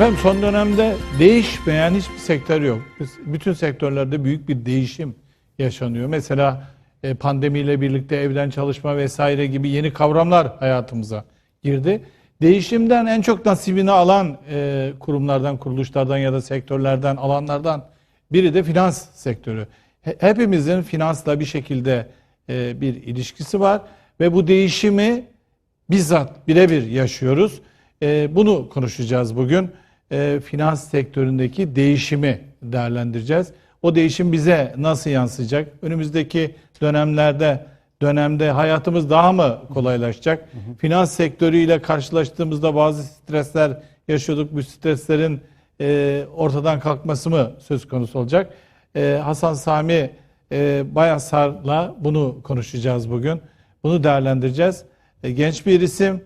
Efendim son dönemde değişmeyen hiçbir sektör yok. Bütün sektörlerde büyük bir değişim yaşanıyor. Mesela e, pandemiyle birlikte evden çalışma vesaire gibi yeni kavramlar hayatımıza girdi. Değişimden en çok nasibini alan e, kurumlardan, kuruluşlardan ya da sektörlerden, alanlardan biri de finans sektörü. He- Hepimizin finansla bir şekilde e, bir ilişkisi var ve bu değişimi bizzat birebir yaşıyoruz. Bunu konuşacağız bugün. Ee, finans sektöründeki değişimi değerlendireceğiz. O değişim bize nasıl yansıyacak? Önümüzdeki dönemlerde dönemde hayatımız daha mı kolaylaşacak? Finans sektörüyle karşılaştığımızda bazı stresler yaşıyorduk. Bu streslerin e, ortadan kalkması mı söz konusu olacak? E, Hasan Sami e, Bayasar'la bunu konuşacağız bugün. Bunu değerlendireceğiz. E, genç bir isim,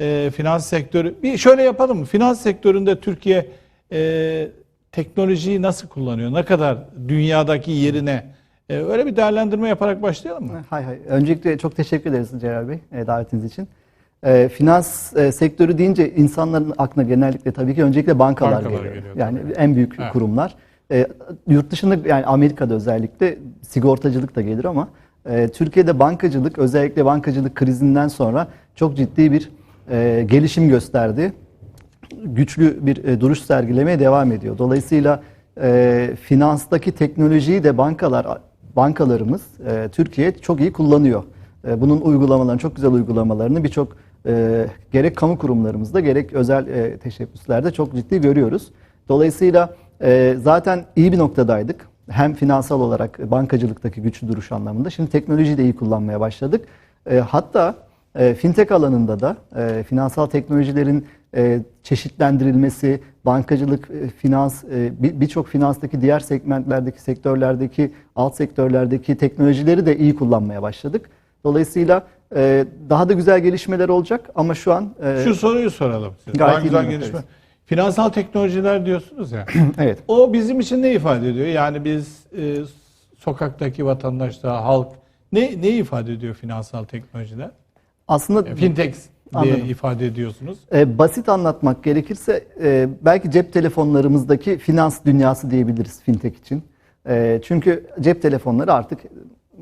e, finans sektörü. Bir şöyle yapalım mı? Finans sektöründe Türkiye e, teknolojiyi nasıl kullanıyor? Ne kadar dünyadaki yerine? E, öyle bir değerlendirme yaparak başlayalım mı? Hay hay. Öncelikle çok teşekkür ederiz Celal Bey e, davetiniz için. E, finans e, sektörü deyince insanların aklına genellikle tabii ki öncelikle bankalar, Bankalar geliyor. geliyor, Yani tabii. en büyük Evet. kurumlar. E, yurt dışında yani Amerika'da özellikle sigortacılık da gelir ama e, Türkiye'de bankacılık özellikle bankacılık krizinden sonra çok ciddi bir e, gelişim gösterdi. Güçlü bir e, duruş sergilemeye devam ediyor. Dolayısıyla e, finanstaki teknolojiyi de bankalar bankalarımız e, Türkiye çok iyi kullanıyor. E, bunun uygulamalarını, çok güzel uygulamalarını birçok e, gerek kamu kurumlarımızda gerek özel e, teşebbüslerde çok ciddi görüyoruz. Dolayısıyla e, zaten iyi bir noktadaydık. Hem finansal olarak bankacılıktaki güçlü duruş anlamında. Şimdi teknolojiyi de iyi kullanmaya başladık. E, hatta e, fintech alanında da e, finansal teknolojilerin e, çeşitlendirilmesi, bankacılık, e, finans, e, bir- birçok finanstaki diğer segmentlerdeki, sektörlerdeki, alt sektörlerdeki teknolojileri de iyi kullanmaya başladık. Dolayısıyla e, daha da güzel gelişmeler olacak ama şu an e, Şu soruyu soralım. Size. Gayet Daha güzel bir gelişme. Finansal teknolojiler diyorsunuz ya. evet. O bizim için ne ifade ediyor? Yani biz e, sokaktaki vatandaşlar, halk ne ne ifade ediyor finansal teknolojiler? Aslında E, Fintech diye Anladım. ifade ediyorsunuz. E, basit anlatmak gerekirse e, belki cep telefonlarımızdaki finans dünyası diyebiliriz fintech için. E, çünkü cep telefonları artık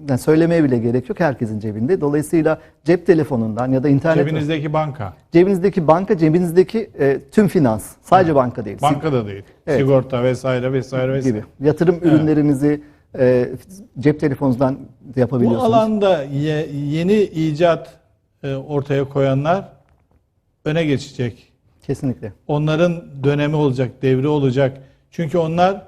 yani söylemeye bile gerek yok herkesin cebinde. Dolayısıyla cep telefonundan ya da internet Cebinizdeki banka. cebinizdeki banka cebinizdeki e, tüm finans sadece banka değil. Bankada değil. Evet. Sigorta vesaire vesaire vesaire. gibi. Yatırım ürünlerinizi e, cep telefonunuzdan Bu yapabiliyorsunuz. alanda ye- yeni icat ortaya koyanlar öne geçecek. Kesinlikle. Onların dönemi olacak, devri olacak. Çünkü onlar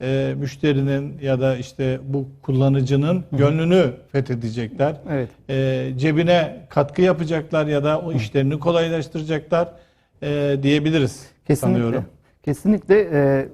e, müşterinin ya da işte bu kullanıcının gönlünü fethedecekler. Evet. E, cebine katkı yapacaklar ya da o işlerini kolaylaştıracaklar e, diyebiliriz Kesinlikle. sanıyorum. Kesinlikle e,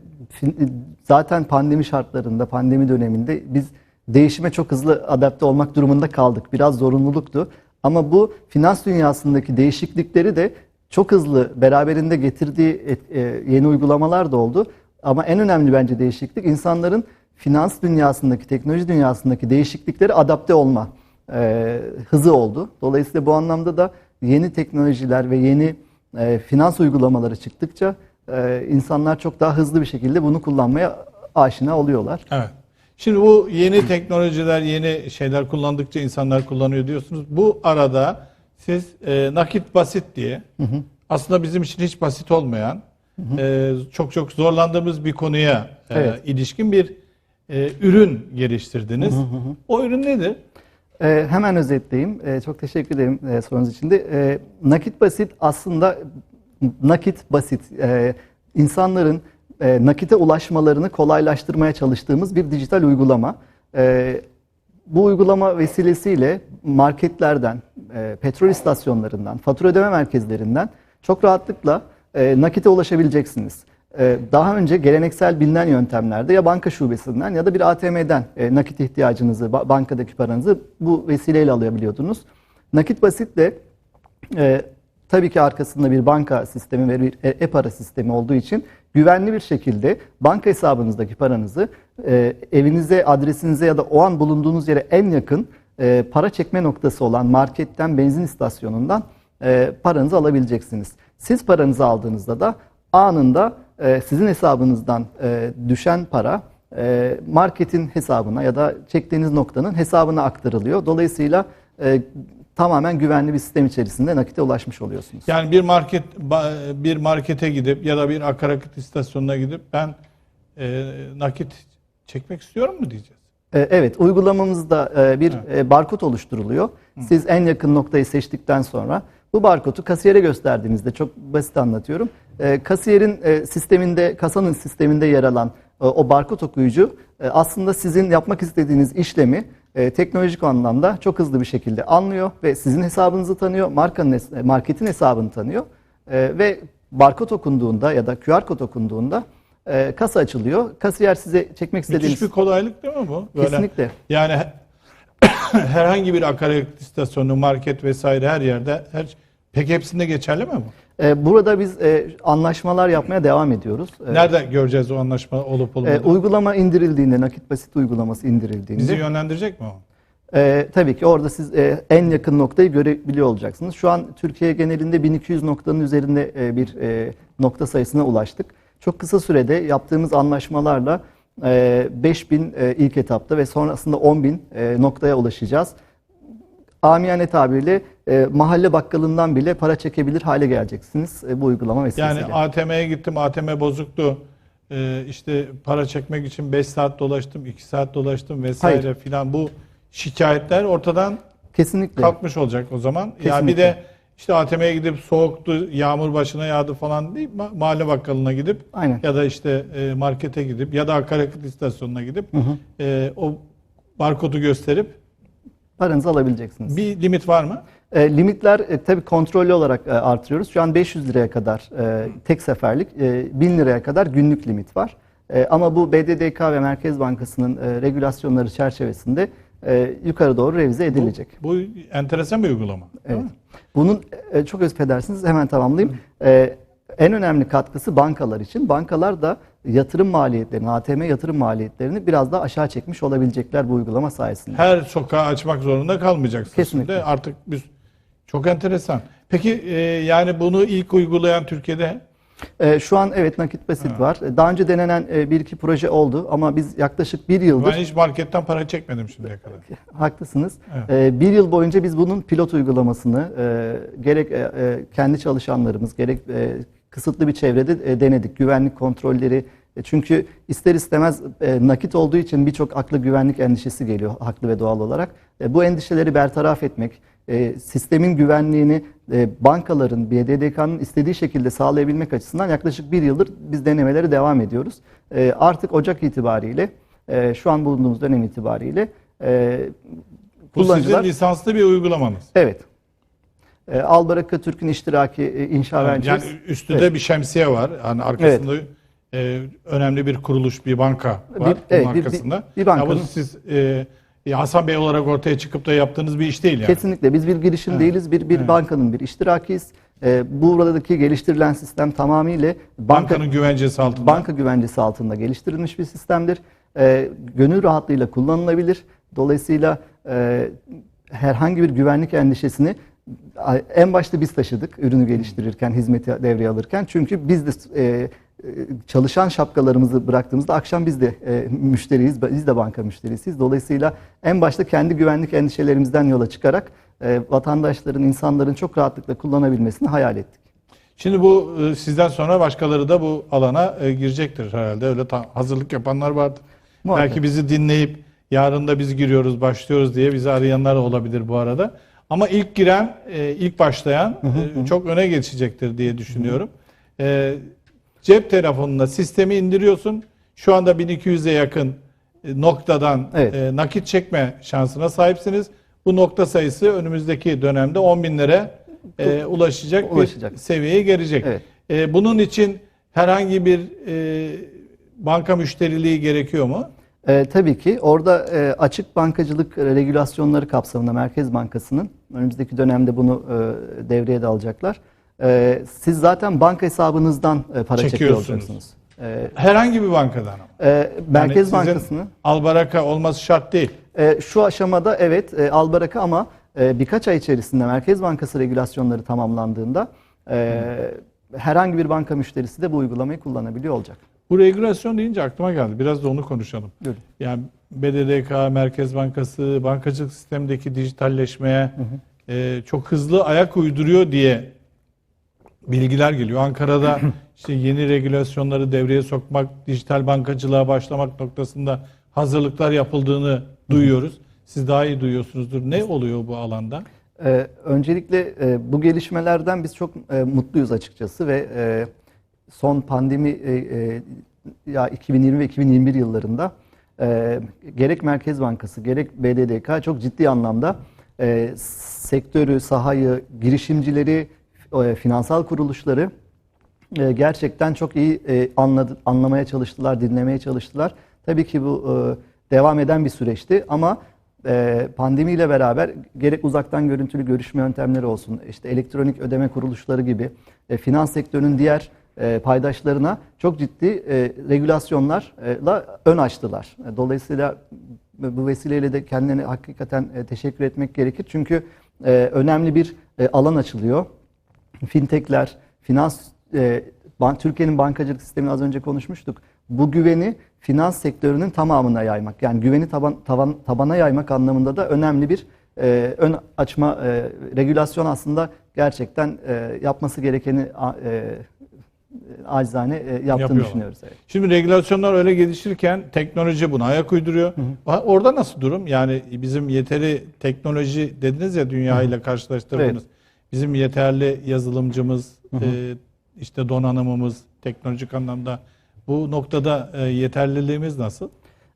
zaten pandemi şartlarında, pandemi döneminde biz değişime çok hızlı adapte olmak durumunda kaldık. Biraz zorunluluktu. Ama bu finans dünyasındaki değişiklikleri de çok hızlı beraberinde getirdiği et- e, yeni uygulamalar da oldu. Ama en önemli bence değişiklik insanların finans dünyasındaki, teknoloji dünyasındaki değişikliklere adapte olma e, hızı oldu. Dolayısıyla bu anlamda da yeni teknolojiler ve yeni e, finans uygulamaları çıktıkça e, insanlar çok daha hızlı bir şekilde bunu kullanmaya aşina oluyorlar. Evet. Şimdi bu yeni teknolojiler, yeni şeyler kullandıkça insanlar kullanıyor diyorsunuz. Bu arada siz e, nakit basit diye aslında bizim için hiç basit olmayan e, çok çok zorlandığımız bir konuya e, Evet. ilişkin bir e, ürün geliştirdiniz. O ürün nedir? E, hemen özetleyeyim. E, çok teşekkür ederim e, sorunuz için de. E, nakit basit aslında nakit basit. E, insanların e, nakite ulaşmalarını kolaylaştırmaya çalıştığımız bir dijital uygulama. E, bu uygulama vesilesiyle marketlerden, e, petrol istasyonlarından, fatura ödeme merkezlerinden çok rahatlıkla e, nakite ulaşabileceksiniz. E, daha önce geleneksel bilinen yöntemlerde ya banka şubesinden ya da bir ATM'den e, nakit ihtiyacınızı, ba- bankadaki paranızı bu vesileyle alabiliyordunuz. Nakit basitle e, tabii ki arkasında bir banka sistemi ve bir e- e-para sistemi olduğu için güvenli bir şekilde banka hesabınızdaki paranızı e, evinize, adresinize ya da o an bulunduğunuz yere en yakın e, para çekme noktası olan marketten, benzin istasyonundan e, paranızı alabileceksiniz. Siz paranızı aldığınızda da anında e, sizin hesabınızdan e, düşen para e, marketin hesabına ya da çektiğiniz noktanın hesabına aktarılıyor. Dolayısıyla e, tamamen güvenli bir sistem içerisinde nakite ulaşmış oluyorsunuz. Yani bir market bir markete gidip ya da bir akaryakıt istasyonuna gidip ben e, nakit çekmek istiyorum mu diyeceğiz. E, Evet, uygulamamızda e, bir e, barkod oluşturuluyor. Siz en yakın noktayı seçtikten sonra bu barkodu kasiyere gösterdiğinizde çok basit anlatıyorum. E, Kasiyerin e, sisteminde, kasanın sisteminde yer alan e, o barkod okuyucu e, aslında sizin yapmak istediğiniz işlemi e, teknolojik anlamda çok hızlı bir şekilde anlıyor ve sizin hesabınızı tanıyor, markanın hes- marketin hesabını tanıyor E, ve barkod okunduğunda ya da QR kod okunduğunda e, kasa açılıyor. Kasiyer size çekmek istediğiniz Müthiş bir kolaylık değil mi bu? Kesinlikle. Yani he- herhangi bir akaryakıt istasyonu, market vesaire her yerde her peki hepsinde geçerli mi bu? Ee, Burada biz e, anlaşmalar yapmaya devam ediyoruz. Ee, Nerede göreceğiz o anlaşma olup e, olmadığını? uygulama indirildiğinde, nakit basit uygulaması indirildiğinde, Bizi yönlendirecek mi o? e, tabii ki orada siz e, en yakın noktayı görebiliyor olacaksınız. Şu an Türkiye genelinde 1200 noktanın üzerinde e, bir e, nokta sayısına ulaştık. Çok kısa sürede yaptığımız anlaşmalarla e, 5000 e, ilk etapta ve sonrasında 10.000 e, noktaya ulaşacağız. Amiyane tabirle e, mahalle bakkalından bile para çekebilir hale geleceksiniz e, bu uygulama vesilesiyle. Yani ATM'ye gittim, ATM bozuktu. Ee, işte para çekmek için 5 saat dolaştım, 2 saat dolaştım vesaire filan. Bu şikayetler ortadan Kesinlikle. kalkmış olacak o zaman. Ya bir Kesinlikle. de işte ATM'ye gidip soğuktu, yağmur başına yağdı falan değil, ma- mahalle bakkalına gidip Aynen. ya da işte e, markete gidip ya da akaryakıt istasyonuna gidip e, o barkodu gösterip Paranızı alabileceksiniz. bir limit var mı? E, limitler e, tabii kontrollü olarak e, artırıyoruz. Şu an 500 liraya kadar e, tek seferlik, e, 1000 liraya kadar günlük limit var. E, ama bu BDDK ve Merkez Bankası'nın e, regülasyonları çerçevesinde e, yukarı doğru revize edilecek. Bu enteresan bir uygulama. Evet. Bunun e, çok affedersiniz hemen tamamlayayım. E, en önemli katkısı bankalar için. Bankalar da yatırım maliyetlerini, ATM yatırım maliyetlerini biraz daha aşağı çekmiş olabilecekler bu uygulama sayesinde. Her sokağı açmak zorunda kalmayacaksınız. Kesinlikle. Şimdi artık biz çok enteresan. Peki e, yani bunu ilk uygulayan Türkiye'de Ee, şu an evet nakit basit var. Daha önce denenen e, bir iki proje oldu ama biz yaklaşık bir yıldır ben hiç marketten para çekmedim şimdiye kadar. haklısınız. Evet. Ee, bir yıl boyunca biz bunun pilot uygulamasını e, gerek e, e, kendi çalışanlarımız gerek e, kısıtlı bir çevrede e, denedik. Güvenlik kontrolleri e, çünkü ister istemez e, nakit olduğu için birçok akla güvenlik endişesi geliyor haklı ve doğal olarak. E, bu endişeleri bertaraf etmek, e, sistemin güvenliğini e, bankaların, BDDK'nın istediği şekilde sağlayabilmek açısından yaklaşık bir yıldır biz denemelere devam ediyoruz. E, artık Ocak itibariyle, e, şu an bulunduğumuz dönem itibariyle e, Bu sizin kullanıcılar... lisanslı bir uygulamanız. Evet. E, Albaraka Türk'ün iştiraki e, inşa Yani Ventures. üstünde bir şemsiye var. Yani arkasında e, önemli bir kuruluş, bir banka var Bir- bunun evet, bir- bir- arkasında. bir bankanın- Ya bu siz e, Hasan Bey olarak ortaya çıkıp da yaptığınız bir iş değil yani. Kesinlikle biz bir girişim değiliz, bir bir bankanın bir iştirakiyiz. E, buradaki geliştirilen sistem tamamıyla banka Bankanın güvencesi altında. banka güvencesi altında geliştirilmiş bir sistemdir. E, gönül rahatlığıyla kullanılabilir. Dolayısıyla e, herhangi bir güvenlik endişesini en başta biz taşıdık ürünü geliştirirken, hizmeti devreye alırken. Çünkü biz de e, e, çalışan şapkalarımızı bıraktığımızda akşam biz de e, müşteriyiz, biz de banka müşterisiyiz. Dolayısıyla en başta kendi güvenlik endişelerimizden yola çıkarak e, vatandaşların, insanların çok rahatlıkla kullanabilmesini hayal ettik. Şimdi bu e, sizden sonra başkaları da bu alana e, girecektir herhalde. Öyle hazırlık yapanlar. Muhakkak. Belki bizi dinleyip yarın da biz giriyoruz, başlıyoruz diye bizi arayanlar olabilir bu arada. Ama ilk giren, e, ilk başlayan e, çok öne geçecektir diye düşünüyorum. E, Cep telefonuna sistemi indiriyorsun. Şu anda 1200'e yakın e, noktadan Evet. e, nakit çekme şansına sahipsiniz. Bu nokta sayısı önümüzdeki dönemde 10 binlere e, ulaşacak, Ulaşacak. bir seviyeye gelecek. Evet. E, bunun için herhangi bir e, banka müşteriliği gerekiyor mu? E, tabii ki orada e, açık bankacılık regülasyonları kapsamında Merkez Bankası'nın önümüzdeki dönemde bunu e, devreye de alacaklar. E, siz zaten banka hesabınızdan e, para çekiyor Çekiyorsunuz. olacaksınız. E, Herhangi bir bankadan ama. e, Merkez Yani sizin Bankası'nın Albaraka olması şart değil. e, şu aşamada evet e, Albaraka ama e, birkaç ay içerisinde Merkez Bankası regülasyonları tamamlandığında e, herhangi bir banka müşterisi de bu uygulamayı kullanabiliyor olacak. Bu regülasyon deyince aklıma geldi. Biraz da onu konuşalım. Buyurun. Yani BDDK, Merkez Bankası, bankacılık sistemindeki dijitalleşmeye e, çok hızlı ayak uyduruyor diye bilgiler geliyor. Ankara'da işte yeni regülasyonları devreye sokmak, dijital bankacılığa başlamak noktasında hazırlıklar yapıldığını duyuyoruz. Siz daha iyi duyuyorsunuzdur. Ne oluyor bu alanda? Ee, öncelikle e, bu gelişmelerden biz çok e, mutluyuz açıkçası ve e, son pandemi e, e, ya 2020 ve 2021 yıllarında e, gerek Merkez Bankası gerek BDDK çok ciddi anlamda e, sektörü, sahayı, girişimcileri, e, finansal kuruluşları e, gerçekten çok iyi e, anladı, anlamaya çalıştılar, dinlemeye çalıştılar. Tabii ki bu devam eden bir süreçti ama pandemiyle beraber gerek uzaktan görüntülü görüşme yöntemleri olsun, işte elektronik ödeme kuruluşları gibi finans sektörünün diğer paydaşlarına çok ciddi e, regülasyonlarla ön açtılar. Dolayısıyla bu vesileyle de kendilerine hakikaten teşekkür etmek gerekir. Çünkü önemli bir alan açılıyor fintechler, finans e, ban- Türkiye'nin bankacılık sistemini az önce konuşmuştuk. Bu güveni finans sektörünün tamamına yaymak. Yani güveni taban, tavan, tabana yaymak anlamında da önemli bir e, ön açma e, regülasyon aslında gerçekten e, yapması gerekeni e, acizane e, yaptığını Yapıyorlar. düşünüyoruz. Evet. Şimdi regülasyonlar öyle gelişirken teknoloji buna ayak uyduruyor. Ha, Orada nasıl durum? Yani bizim yeteri teknoloji dediniz ya dünya ile karşılaştırdınız. Evet. Bizim yeterli yazılımcımız, e, işte donanımımız teknolojik anlamda bu noktada e, yeterliliğimiz nasıl?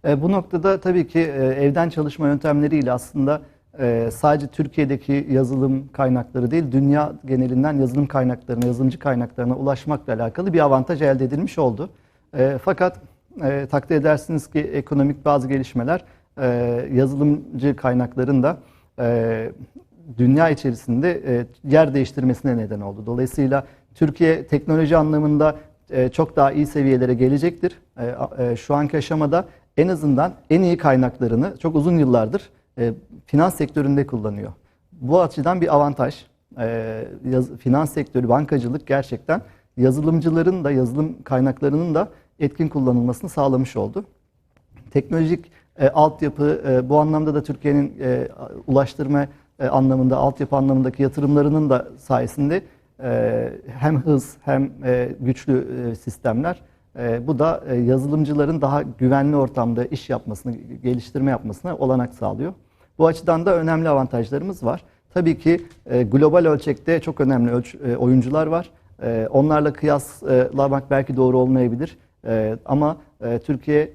E, bu noktada tabii ki e, evden çalışma yöntemleriyle aslında e, sadece Türkiye'deki yazılım kaynakları değil, dünya genelinden yazılım kaynaklarına, yazılımcı kaynaklarına ulaşmakla alakalı bir avantaj elde edilmiş oldu. E, fakat e, takdir edersiniz ki ekonomik bazı gelişmeler e, yazılımcı kaynakların da e, dünya içerisinde e, yer değiştirmesine neden oldu. Dolayısıyla Türkiye teknoloji anlamında e, çok daha iyi seviyelere gelecektir. E, e, Şu anki aşamada en azından en iyi kaynaklarını çok uzun yıllardır e, finans sektöründe kullanıyor. Bu açıdan bir avantaj. E, yaz- Finans sektörü, bankacılık gerçekten yazılımcıların da yazılım kaynaklarının da etkin kullanılmasını sağlamış oldu. Teknolojik e, altyapı e, bu anlamda da Türkiye'nin e, ulaştırma e, anlamında, altyapı anlamındaki yatırımlarının da sayesinde e, hem hız hem e, güçlü e, sistemler. Bu da yazılımcıların daha güvenli ortamda iş yapmasını, geliştirme yapmasına olanak sağlıyor. Bu açıdan da önemli avantajlarımız var. Tabii ki global ölçekte çok önemli oyuncular var. Onlarla kıyaslamak belki doğru olmayabilir. Ama Türkiye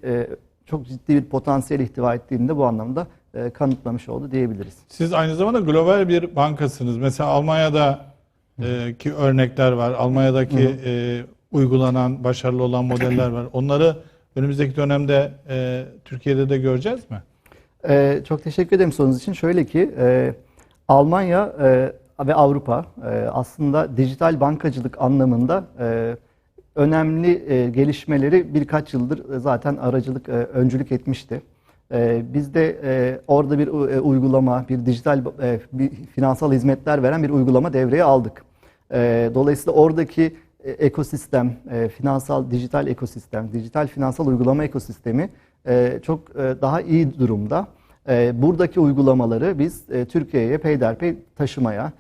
çok ciddi bir potansiyel ihtiva ettiğini de bu anlamda e, kanıtlamış oldu diyebiliriz. Siz aynı zamanda global bir bankasınız. Mesela Almanya'da e, ki örnekler var. Almanya'daki e, uygulanan, başarılı olan modeller var. Onları önümüzdeki dönemde e, Türkiye'de de göreceğiz mi? Çok teşekkür ederim sorunuz için. Şöyle ki e, Almanya e, ve Avrupa e, aslında dijital bankacılık anlamında e, önemli e, gelişmeleri birkaç yıldır zaten aracılık, e, öncülük etmişti. E, biz de e, orada bir e, uygulama, bir dijital e, bir finansal hizmetler veren bir uygulama devreye aldık. E, dolayısıyla oradaki ekosistem, finansal dijital ekosistem, dijital finansal uygulama ekosistemi çok daha iyi durumda. Buradaki uygulamaları biz Türkiye'ye peyderpey taşımaya,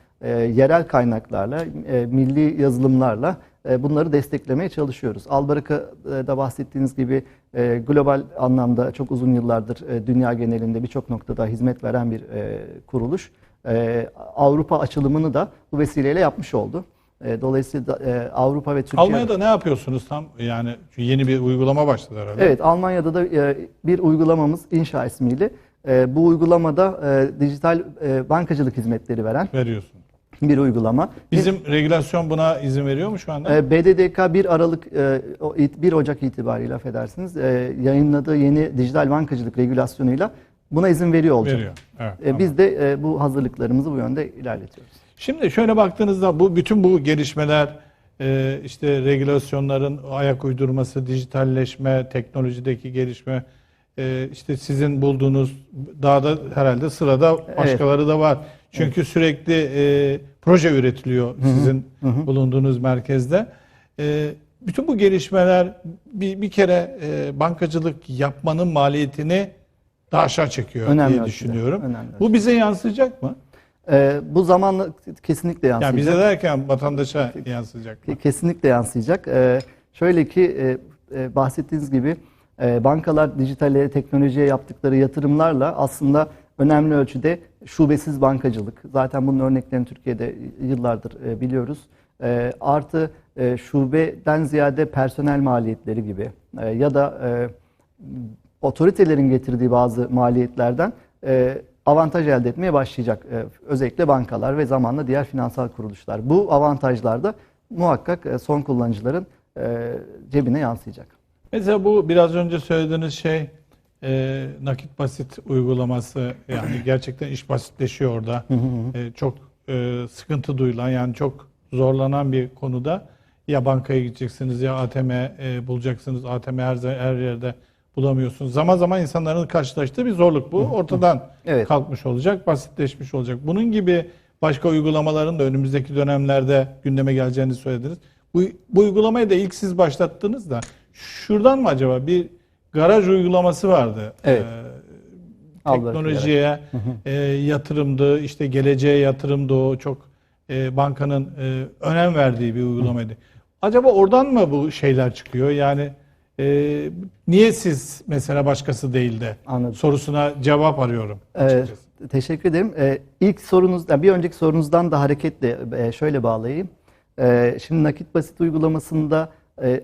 yerel kaynaklarla, milli yazılımlarla bunları desteklemeye çalışıyoruz. Albarika'da bahsettiğiniz gibi e, global anlamda çok uzun yıllardır e, dünya genelinde birçok noktada hizmet veren bir e, kuruluş. E, Avrupa açılımını da bu vesileyle yapmış oldu. E, Dolayısıyla e, Avrupa ve Türkiye... Almanya'da ne yapıyorsunuz tam? Yani yeni bir uygulama başladı herhalde. Evet, Almanya'da da e, bir uygulamamız İnşa ismiyle. E, Bu uygulamada e, dijital e, bankacılık hizmetleri veren Veriyorsun. Bir uygulama. Biz- Bizim regülasyon buna izin veriyor mu şu anda? E, BDDK 1 Aralık e, o it- 1 Ocak itibariyle affedersiniz e, yayınladığı yeni dijital bankacılık regülasyonuyla buna izin veriyor olacak. Veriyor. Evet. E, tamam. Biz de e, bu hazırlıklarımızı bu yönde ilerletiyoruz. Şimdi şöyle baktığınızda bu bütün bu gelişmeler e, işte regülasyonların ayak uydurması, dijitalleşme, teknolojideki gelişme e, işte sizin bulduğunuz daha da herhalde sırada başkaları da var. Çünkü sürekli e, proje üretiliyor sizin bulunduğunuz merkezde. E, bütün bu gelişmeler bir, bir kere e, bankacılık yapmanın maliyetini daha aşağı çekiyor Önemli diye düşünüyorum. önemli Bu bize yansıyacak mı? Ee, bu zamanla kesinlikle Yani yansıyacak. bize derken vatandaşa yansıyacak mı? Ke- Kesinlikle yansıyacak. Ee, şöyle ki e, e, bahsettiğiniz gibi e, bankalar dijitale, teknolojiye yaptıkları yatırımlarla aslında önemli ölçüde şubesiz bankacılık. Zaten bunun örneklerini Türkiye'de yıllardır e, biliyoruz. E, artı e, şubeden ziyade personel maliyetleri gibi ya da otoritelerin getirdiği bazı maliyetlerden avantaj elde etmeye başlayacak. Özellikle bankalar ve zamanla diğer finansal kuruluşlar. Bu avantajlar da muhakkak son kullanıcıların cebine yansıyacak. Mesela bu biraz önce söylediğiniz şey e, nakit basit uygulaması yani gerçekten iş basitleşiyor orada. E, çok e, sıkıntı duyulan yani çok zorlanan bir konuda ya bankaya gideceksiniz ya ATM e, bulacaksınız. ATM her, her yerde bulamıyorsunuz. Zaman zaman insanların karşılaştığı bir zorluk bu. Ortadan Evet. kalkmış olacak, basitleşmiş olacak. Bunun gibi başka uygulamaların da önümüzdeki dönemlerde gündeme geleceğini söylediniz. Bu, bu uygulamayı da ilk siz başlattınız da şuradan mı acaba bir garaj uygulaması vardı. Evet. Ee, teknolojiye e, yatırımdı, işte geleceğe yatırımdı o çok e, bankanın e, önem verdiği bir uygulamaydı. Acaba oradan mı bu şeyler çıkıyor? Yani e, niye siz mesela başkası değil de Anladım. sorusuna cevap arıyorum Ee, açıkçası. teşekkür ederim. Ee, ilk sorunuz, yani bir önceki sorunuzdan da hareketle e, şöyle bağlayayım. Ee, şimdi nakit basit uygulamasında e,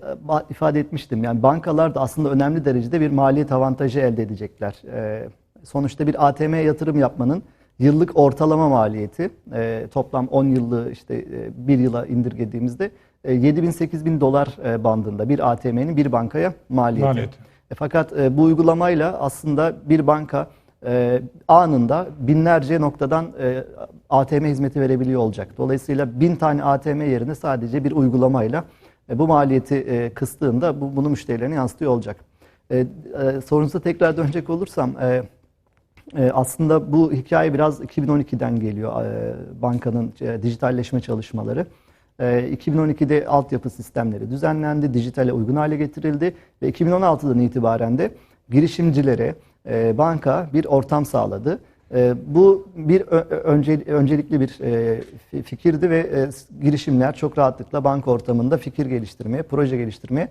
ifade etmiştim. Yani bankalar da aslında önemli derecede bir maliyet avantajı elde edecekler. Ee, sonuçta bir ATM yatırım yapmanın yıllık ortalama maliyeti e, toplam 10 yıllığı işte e, bir yıla indirgediğimizde e, 7 bin 8 bin dolar e, bandında bir ATM'nin bir bankaya maliyeti. Maliyeti. E, Fakat e, bu uygulamayla aslında bir banka e, anında binlerce noktadan e, ATM hizmeti verebiliyor olacak. Dolayısıyla bin tane ATM yerine sadece bir uygulamayla e, bu maliyeti e, kıstığında bu, bunu müşterilerine yansıtıyor olacak. E, e, sorunuza tekrar dönecek olursam e, aslında bu hikaye biraz 2012'den geliyor bankanın dijitalleşme çalışmaları. E, 2012'de altyapı sistemleri düzenlendi, dijitale uygun hale getirildi ve 2016'dan itibaren de girişimcilere banka bir ortam sağladı. E, bu bir öncelikli bir e, fi- fikirdi ve e, girişimler çok rahatlıkla banka ortamında fikir geliştirmeye, proje geliştirmeye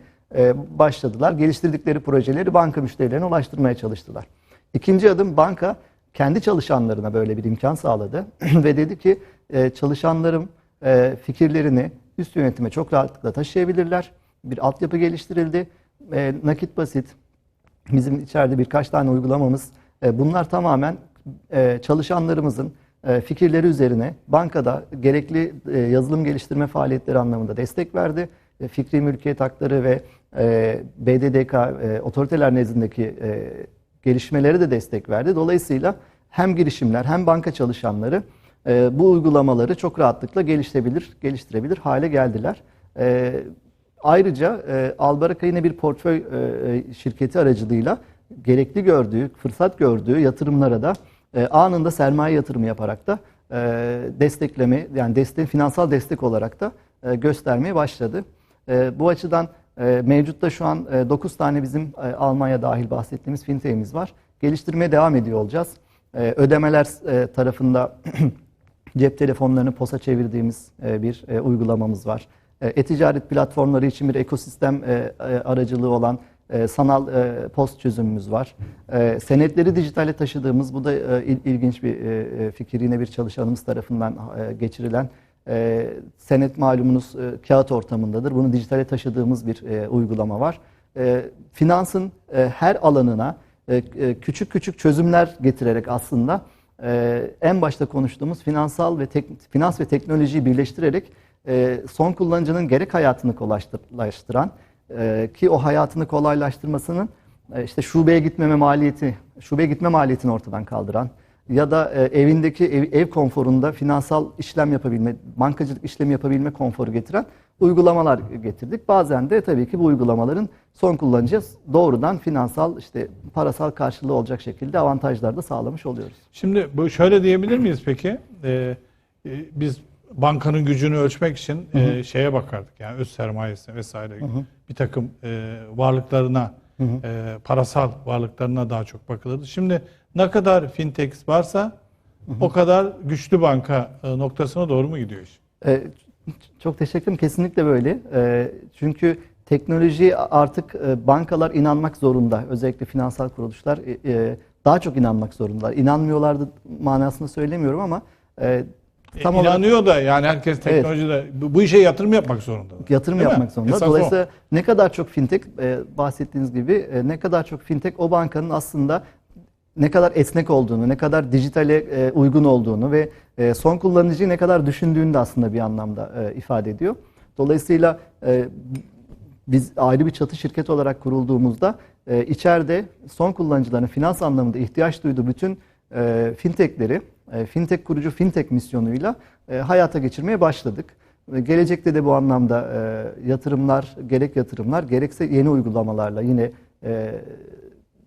başladılar. Geliştirdikleri projeleri banka müşterilerine ulaştırmaya çalıştılar. İkinci adım banka kendi çalışanlarına böyle bir imkan sağladı ve dedi ki e, çalışanlarım fikirlerini üst yönetime çok rahatlıkla taşıyabilirler. Bir altyapı geliştirildi. Nakit basit, Bizim içeride birkaç tane uygulamamız. Bunlar tamamen e, çalışanlarımızın e, fikirleri üzerine bankada gerekli e, yazılım geliştirme faaliyetleri anlamında destek verdi. Fikri mülkiyet hakları ve BDDK e, otoriteler nezdindeki e, de destek verdi. Dolayısıyla hem girişimler hem banka çalışanları bu uygulamaları çok rahatlıkla geliştirebilir, geliştirebilir hale geldiler. Ayrıca e, Albaraka yine bir portföy şirketi aracılığıyla gerekli gördüğü, fırsat gördüğü yatırımlara da e, anında sermaye yatırımı yaparak da e, destekleme, yani destek, finansal destek olarak da e, göstermeye başladı. E, bu açıdan e, mevcutta şu an e, 9 tane bizim e, Almanya dahil bahsettiğimiz fintech'imiz var. Geliştirmeye devam ediyor olacağız. E, ödemeler e, tarafında cep telefonlarını posa çevirdiğimiz e, bir e, uygulamamız var. E, E-ticaret platformları için bir ekosistem e, e, aracılığı olan e, sanal e, post çözümümüz var. E, Senetleri dijitale taşıdığımız, bu da il- ilginç bir e, fikir, yine bir çalışanımız tarafından geçirilen senet malumunuz kağıt ortamındadır. Bunu dijitale taşıdığımız bir uygulama var. Finansın her alanına küçük küçük çözümler getirerek aslında en başta konuştuğumuz finansal ve tek, finans ve teknolojiyi birleştirerek son kullanıcının gerek hayatını kolaylaştıran e, ki o hayatını kolaylaştırmasının e, işte şubeye gitmeme maliyeti, şubeye gitme maliyetini ortadan kaldıran ya da e, evindeki ev, ev konforunda finansal işlem yapabilme, bankacılık işlemi yapabilme konforu getiren uygulamalar getirdik. Bazen de tabii ki bu uygulamaların son kullanıcıya doğrudan finansal işte parasal karşılığı olacak şekilde avantajlar da sağlamış oluyoruz. Şimdi bu şöyle diyebilir miyiz peki? Ee, e, biz bankanın gücünü ölçmek için e, şeye bakardık. Yani öz sermayesi vesaire bir takım e, varlıklarına, e, parasal varlıklarına daha çok bakılırdı. Şimdi ne kadar fintech varsa o kadar güçlü banka e, noktasına doğru mu gidiyor iş? Ee, çok teşekkür ederim. Kesinlikle böyle. Ee, çünkü teknoloji artık e, bankalar inanmak zorunda. Özellikle finansal kuruluşlar e, e, daha çok inanmak zorundalar. İnanmıyorlardı manasında söylemiyorum ama e, tam E, olarak da yani herkes teknolojide bu, bu işe yatırım yapmak zorunda. yatırım Değil mi? yapmak zorunda. Esas o. Dolayısıyla ne kadar çok fintech e, bahsettiğiniz gibi e, ne kadar çok fintech o bankanın aslında ne kadar esnek olduğunu, ne kadar dijitale e, uygun olduğunu ve e, son kullanıcıyı ne kadar düşündüğünü de aslında bir anlamda e, ifade ediyor. Dolayısıyla e, biz ayrı bir çatı şirket olarak kurulduğumuzda e, içeride son kullanıcıların finans anlamında ihtiyaç duyduğu bütün e, fintechleri, e, fintech kurucu fintech misyonuyla e, hayata geçirmeye başladık. Ve gelecekte de bu anlamda e, yatırımlar, gerek yatırımlar, gerekse yeni uygulamalarla yine e,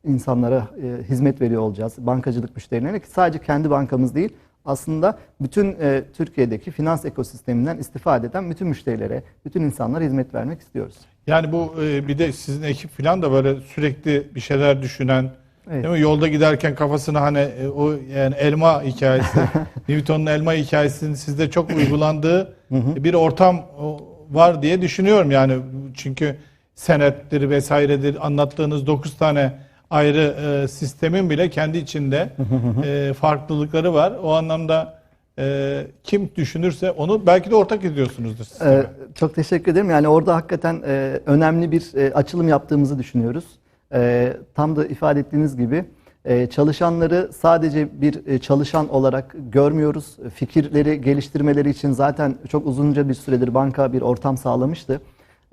insanlara e, hizmet veriyor olacağız. Bankacılık müşterilerine ki sadece kendi bankamız değil, aslında bütün e, Türkiye'deki finans ekosisteminden istifade eden bütün müşterilere, bütün insanlara hizmet vermek istiyoruz. Yani bu e, bir de sizin ekip falan da böyle sürekli bir şeyler düşünen, Evet. değil mi? Yolda giderken kafasına hani e, o yani elma hikayesi, Newton'un elma hikayesinin sizde çok uygulandığı bir ortam var diye düşünüyorum yani. Çünkü senettir vesairedir anlattığınız 9 tane ayrı e, sistemin bile kendi içinde e, farklılıkları var. O anlamda e, kim düşünürse onu belki de ortak ediyorsunuzdur sisteme. Ee, çok teşekkür ederim. Yani orada hakikaten e, önemli bir e, açılım yaptığımızı düşünüyoruz. E, tam da ifade ettiğiniz gibi e, çalışanları sadece bir e, çalışan olarak görmüyoruz. Fikirleri geliştirmeleri için zaten çok uzunca bir süredir banka bir ortam sağlamıştı.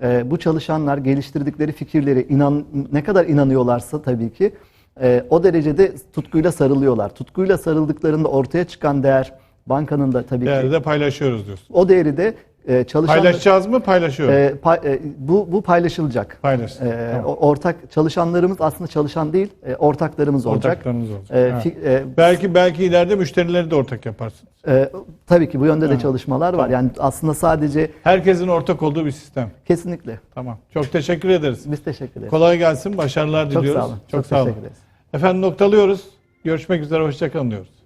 E, bu çalışanlar geliştirdikleri fikirleri inan ne kadar inanıyorlarsa tabii ki e, o derecede tutkuyla sarılıyorlar. Tutkuyla sarıldıklarında ortaya çıkan değer bankanın da tabii ki Değeri de paylaşıyoruz diyorsun. o değeri de e, çalışan Paylaşacağız mı? Paylaşıyoruz. e, pay- e, bu bu paylaşılacak. Paylaşın. E, Tamam. o- ortak çalışanlarımız aslında çalışan değil, e, ortaklarımız olacak. Ortaklarınız olacak. E, Evet. e, Belki belki ileride müşterileri de ortak yaparsın. e, tabii ki bu yönde de Evet. çalışmalar var. Yani aslında sadece Herkesin ortak olduğu bir sistem. kesinlikle. Tamam. Çok teşekkür ederiz. Biz teşekkür ederiz. Kolay gelsin. Başarılar Çok diliyoruz. sağ olun. Çok, sağ olun. ederiz. Efendim noktalıyoruz. Görüşmek üzere. Hoşçakalın diyoruz.